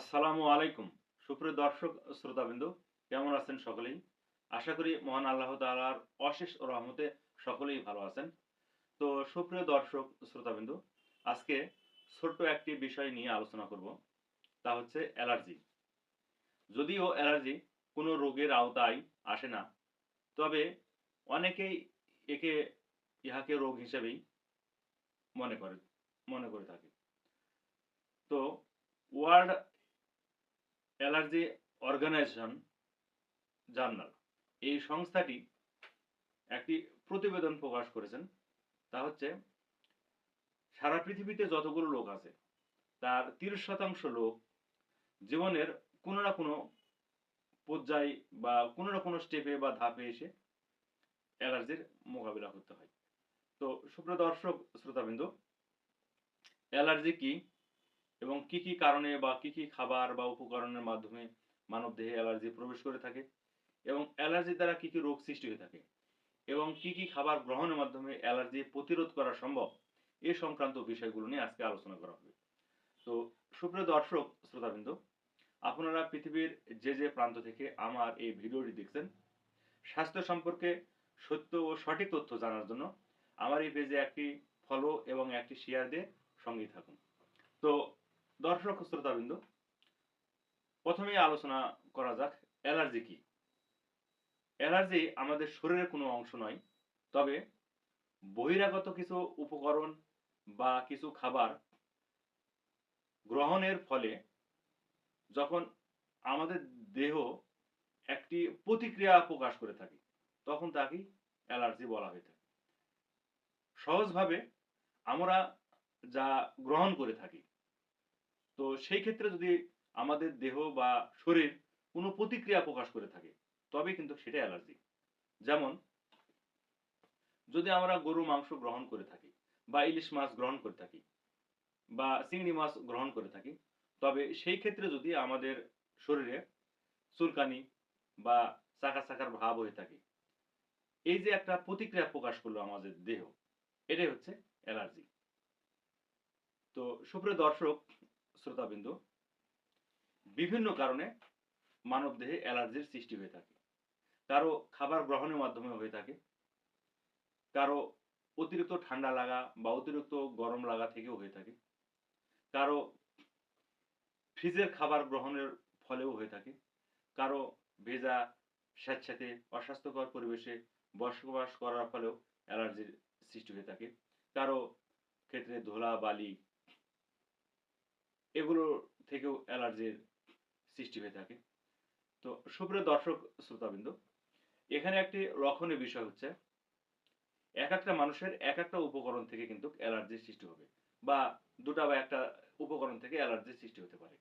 আসসালামু আলাইকুম। সুপ্রিয় দর্শক, শ্রোতাবিন্দু, কেমন আছেন সকলেই? আশা করি মহান আল্লাহ তাআলার অশেষ রহমতে সকলেই ভালো আছেন। তো সুপ্রিয় দর্শক, শ্রোতাবিন্দু, আজকে ছোট্ট একটি বিষয় নিয়ে আলোচনা করব, তা হচ্ছে অ্যালার্জি। যদিও অ্যালার্জি কোনো রোগের আওতায় আসে না, তবে অনেকেই একে ইহাকে রোগ হিসেবেই মনে করে মনে করে থাকে। তো ওয়ার্ল্ড অ্যালার্জি অর্গানাইজেশন জার্নাল। এই সংস্থাটি একটি প্রতিবেদন প্রকাশ করেছেন। তা হচ্ছে, সারা পৃথিবীতে যতগুলো লোক আছে, তার তিরিশ শতাংশ লোক জীবনের কোনো না কোনো পর্যায়ে বা কোনো না কোনো স্টেপে বা ধাপে এসে অ্যালার্জির মোকাবিলা করতে হয়। তো সুপ্রিয় দর্শক, শ্রোতাবিন্দু, অ্যালার্জি কি? এবং কি কি কারণে বা কি কি খাবার বা উপকরণের মাধ্যমে মানব দেহে অ্যালার্জি প্রবেশ করে থাকে এবং অ্যালার্জি দ্বারা কি কি রোগ সৃষ্টি হয়ে থাকে এবং কি কি খাবার গ্রহণের মাধ্যমে অ্যালার্জি প্রতিরোধ করা সম্ভব, এ সংক্রান্ত বিষয়গুলো নিয়ে আজকে আলোচনা করা হবে। তো সুপ্রিয় দর্শক, শ্রোতাবৃন্দ, আপনারা পৃথিবীর যে যে প্রান্ত থেকে আমার এই ভিডিওটি দেখছেন, স্বাস্থ্য সম্পর্কে সত্য ও সঠিক তথ্য জানার জন্য আমার এই পেজে একটি ফলো এবং একটি শেয়ার দিয়ে সঙ্গেই থাকুন। তো দর্শক শ্রোতাবৃন্দ, প্রথমেই আলোচনা করা যাক, অ্যালার্জি কি? অ্যালার্জি আমাদের শরীরের কোনো অংশ নয়, তবে বহিরাগত কিছু উপকরণ বা কিছু খাবার গ্রহণের ফলে যখন আমাদের দেহ একটি প্রতিক্রিয়া প্রকাশ করে থাকে, তখন তাকে অ্যালার্জি বলা হয়ে থাকে। সহজভাবে আমরা যা গ্রহণ করে থাকি তো সেই ক্ষেত্রে যদি আমাদের দেহ বা শরীর কোনো প্রতিক্রিয়া প্রকাশ করে থাকে তবে কিন্তু সেটা অ্যালার্জি যেমন, যদি আমরা গরু মাংস গ্রহণ করে থাকি বা ইলিশ মাছ গ্রহণ করে থাকি বা চিংড়ি মাছ গ্রহণ করে থাকি, তবে সেই ক্ষেত্রে যদি আমাদের শরীরে চুলকানি বা চাকা চাকার ভাব হয়ে থাকে, এই যে একটা প্রতিক্রিয়া প্রকাশ করল আমাদের দেহ, এটাই হচ্ছে অ্যালার্জি তো সুপ্রিয় দর্শক শ্রোতাবিন্দু বিভিন্ন কারণে মানব দেহে অ্যালার্জির সৃষ্টি হয়ে থাকে। কারও খাবার গ্রহণের মাধ্যমে হয়ে থাকে, কারও অতিরিক্ত ঠান্ডা লাগা বা অতিরিক্ত গরম লাগা থেকেও হয়ে থাকে, কারও ফ্রিজের খাবার গ্রহণের ফলেও হয়ে থাকে, কারও ভেজা স্যাঁতস্যাঁতে অস্বাস্থ্যকর পরিবেশে বসবাস করার ফলেও অ্যালার্জির সৃষ্টি হয়ে থাকে, কারও ক্ষেত্রে ধুলা, বালি এগুলো থেকেও অ্যালার্জির সৃষ্টি হয়ে থাকে। তো সুপ্রিয় দর্শক, শ্রোতাবৃন্দ, এখানে একটি লক্ষণীয় বিষয় হচ্ছে, এক একটা মানুষের এক একটা উপকরণ থেকে কিন্তু অ্যালার্জির সৃষ্টি হবে বা দুটা বা একটা উপকরণ থেকে অ্যালার্জির সৃষ্টি হতে পারে।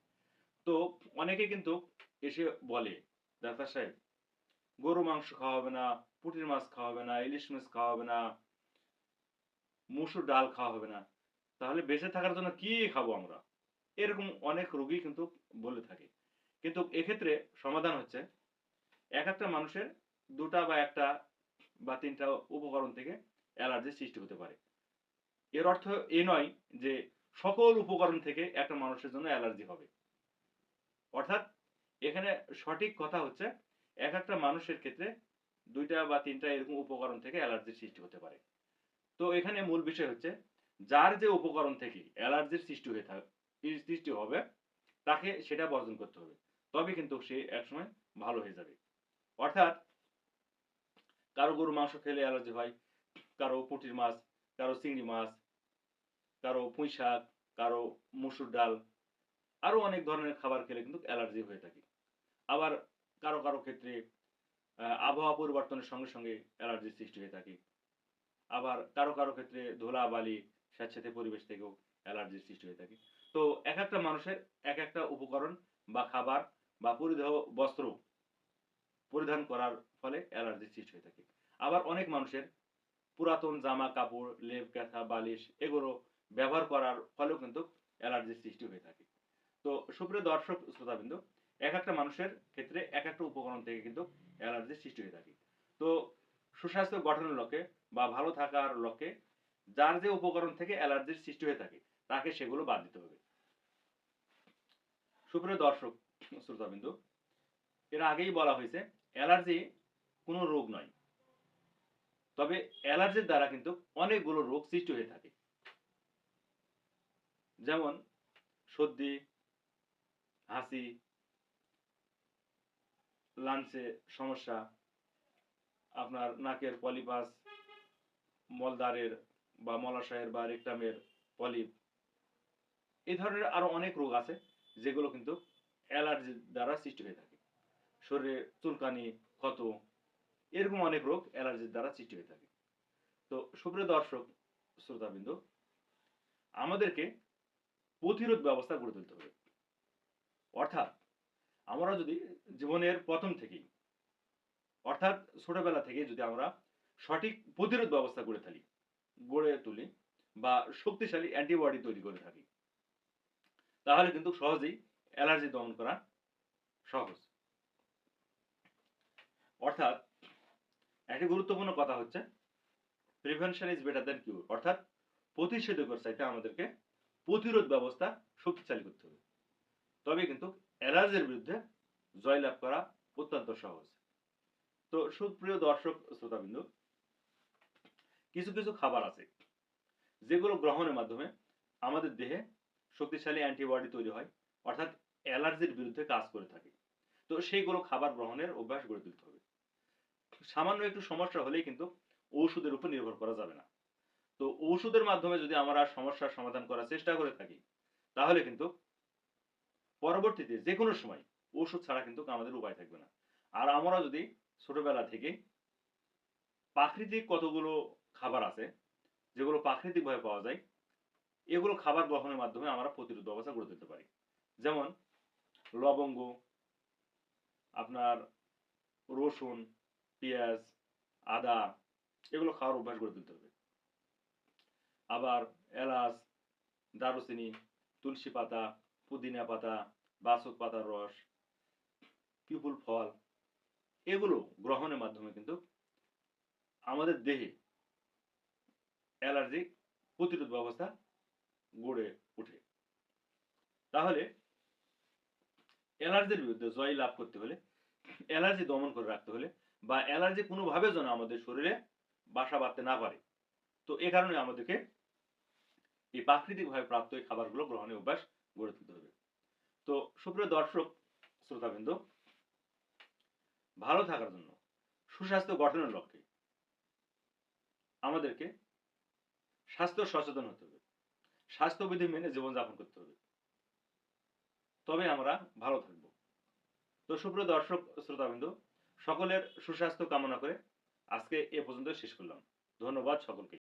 তো অনেকে কিন্তু এসে বলে, ডাক্তার সাহেব গরু মাংস খাওয়া হবে না, পুটির মাছ খাওয়া হবে না, ইলিশ মাছ খাওয়া হবে না, মুসুর ডাল খাওয়া হবে না, তাহলে বেঁচে থাকার জন্য কি খাব আমরা? এরকম অনেক রোগী কিন্তু বলে থাকে। কিন্তু এক্ষেত্রে সমাধান হচ্ছে, এক একটা মানুষের দুটা বা একটা বা তিনটা উপকরণ থেকে অ্যালার্জির সৃষ্টি হতে পারে। এর অর্থ এ নয় যে সকল উপকরণ থেকে একটা মানুষের জন্য অ্যালার্জি হবে। অর্থাৎ এখানে সঠিক কথা হচ্ছে, এক একটা মানুষের ক্ষেত্রে দুইটা বা তিনটা এরকম উপকরণ থেকে অ্যালার্জির সৃষ্টি হতে পারে। তো এখানে মূল বিষয় হচ্ছে, যার যে উপকরণ থেকে অ্যালার্জির সৃষ্টি হয়ে থাকে সৃষ্টি হবে, তাকে সেটা বর্জন করতে হবে। তবে কিন্তু সে একসময় ভালো হয়ে যাবে। অর্থাৎ কারও গরু মাংস খেলে অ্যালার্জি হয়, কারও পুঁটির মাছ, কারও চিংড়ি মাছ, কারও পুঁই শাক, কারও মুসুর ডাল, আরও অনেক ধরনের খাবার খেলে কিন্তু অ্যালার্জি হয়ে থাকে। আবার কারও কারও ক্ষেত্রে আবহাওয়া পরিবর্তনের সঙ্গে সঙ্গে অ্যালার্জির সৃষ্টি হয়ে থাকে। আবার কারও কারও ক্ষেত্রে ধুলা বালি স্যাঁতস্যাঁতে পরিবেশ থেকেও অ্যালার্জির সৃষ্টি হয়ে থাকে। তো এক একটা মানুষের এক একটা উপকরণ বা খাবার বা পরিধেয় বস্ত্র পরিধান করার ফলে অ্যালার্জি সৃষ্টি হয়ে থাকে। আবার অনেক মানুষের পুরাতন জামা কাপড়, লেপ কাঁথা বালিশ এগুলো ব্যবহার করার ফলেও কিন্তু অ্যালার্জির সৃষ্টি হয়ে থাকে। তো সুপ্রিয় দর্শক, শ্রোতাবৃন্দ, এক একটা মানুষের ক্ষেত্রে এক একটা উপকরণ থেকে কিন্তু অ্যালার্জির সৃষ্টি হয়ে থাকে। তো সুস্বাস্থ্য গঠনের লক্ষ্যে বা ভালো থাকার লক্ষ্যে যার যে উপকরণ থেকে অ্যালার্জির সৃষ্টি হয়ে থাকে, তাকে সেগুলো বাদ দিতে হবে। সুপ্রিয় দর্শক, শ্রোতাবিন্দু, এর আগেই বলা হয়েছে, অ্যালার্জি কোনো রোগ নয়। তবে অ্যালার্জির দ্বারা কিন্তু অনেকগুলো রোগ সৃষ্টি হয়ে থাকে। যেমন সর্দি, হাসি লাঞ্চে সমস্যা, আপনার নাকের পলিপাস, মলদ্বারের বা মলাশয়ের বা রেকটামের পলিপ এই ধরনের আরও অনেক রোগ আছে। যেগুলো কিন্তু অ্যালার্জির দ্বারা সৃষ্টি হয়ে থাকে। শরীরে চুলকানি, ক্ষত, এরকম অনেক রোগ অ্যালার্জির দ্বারা সৃষ্টি হয়ে থাকে। তো সুপ্রিয় দর্শক, শ্রোতাবিন্দু, আমাদেরকে প্রতিরোধ ব্যবস্থা গড়ে তুলতে হবে। অর্থাৎ আমরা যদি জীবনের প্রথম থেকেই, অর্থাৎ ছোটবেলা থেকে যদি আমরা সঠিক প্রতিরোধ ব্যবস্থা গড়ে থাকি গড়ে তুলি বা শক্তিশালী অ্যান্টিবডি তৈরি করে থাকি তাহলে কিন্তু সহজেই অ্যালার্জি দমন করা সহজ। অর্থাৎ একটি গুরুত্বপূর্ণ কথা হচ্ছে prevention is better than cure অর্থাৎ প্রতিষেধকের চাইতে আমাদেরকে প্রতিরোধ ব্যবস্থা শক্তিশালী করতে হবে। তবে কিন্তু অ্যালার্জির বিরুদ্ধে জয়লাভ করা অত্যন্ত সহজ। তো সুপ্রিয় দর্শক, শ্রোতাবিন্দু, কিছু কিছু খাবার আছে যেগুলো গ্রহণের মাধ্যমে আমাদের দেহে শক্তিশালী অ্যান্টিবডি তৈরি হয়, অর্থাৎ অ্যালার্জির বিরুদ্ধে কাজ করে থাকে। তো সেইগুলো খাবার গ্রহণের অভ্যাস গড়ে তুলতে হবে। সামান্য একটু সমস্যা হলেই কিন্তু ঔষধের উপর নির্ভর করা যাবে না। তো ঔষধের মাধ্যমে যদি আমরা সমস্যার সমাধান করার চেষ্টা করে থাকি, তাহলে কিন্তু পরবর্তীতে যে কোনো সময় ওষুধ ছাড়া কিন্তু আমাদের উপায় থাকবে না। আর আমরা যদি ছোটবেলা থেকে প্রাকৃতিক কতগুলো খাবার আছে, যেগুলো প্রাকৃতিকভাবে পাওয়া যায় এগুলো খাবার গ্রহণের মাধ্যমে আমরা প্রতিরোধ ব্যবস্থা গড়ে তুলতে পারি। যেমন লবঙ্গ, আপনার রসুন, পেঁয়াজ, আদা, এগুলো খাওয়ার অভ্যাস গড়ে তুলতে হবে। আবার এলাচ, দারুচিনি, তুলসী পাতা, পুদিনা পাতা, বাসক পাতার রস, পিপুল ফল, এগুলো গ্রহণের মাধ্যমে কিন্তু আমাদের দেহে অ্যালার্জি প্রতিরোধ ব্যবস্থা গড়ে ওঠে। তাহলে অ্যালার্জির বিরুদ্ধে জয় লাভ করতে হলে, অ্যালার্জি দমন করে রাখতে হলে বা অ্যালার্জি কোনোভাবে যেন আমাদের শরীরে বাসা বাঁধতে না পারে। তো এ কারণে আমাদেরকে এই প্রাকৃতিকভাবে প্রাপ্ত এই খাবারগুলো গ্রহণের অভ্যাস গড়ে তুলতে হবে। তো সুপ্রিয় দর্শক, শ্রোতাবৃন্দ, ভালো থাকার জন্য, সুস্বাস্থ্য গঠনের লক্ষ্যে আমাদেরকে স্বাস্থ্য সচেতন হতে হবে। স্বাস্থ্যবিধি মেনে জীবনযাপন করতে হবে। তবে আমরা ভালো থাকব। তো সুপ্রিয় দর্শক, শ্রোতাবৃন্দ, সকলের সুস্বাস্থ্য কামনা করে আজকে এ পর্যন্ত শেষ করলাম। ধন্যবাদ সকলকে।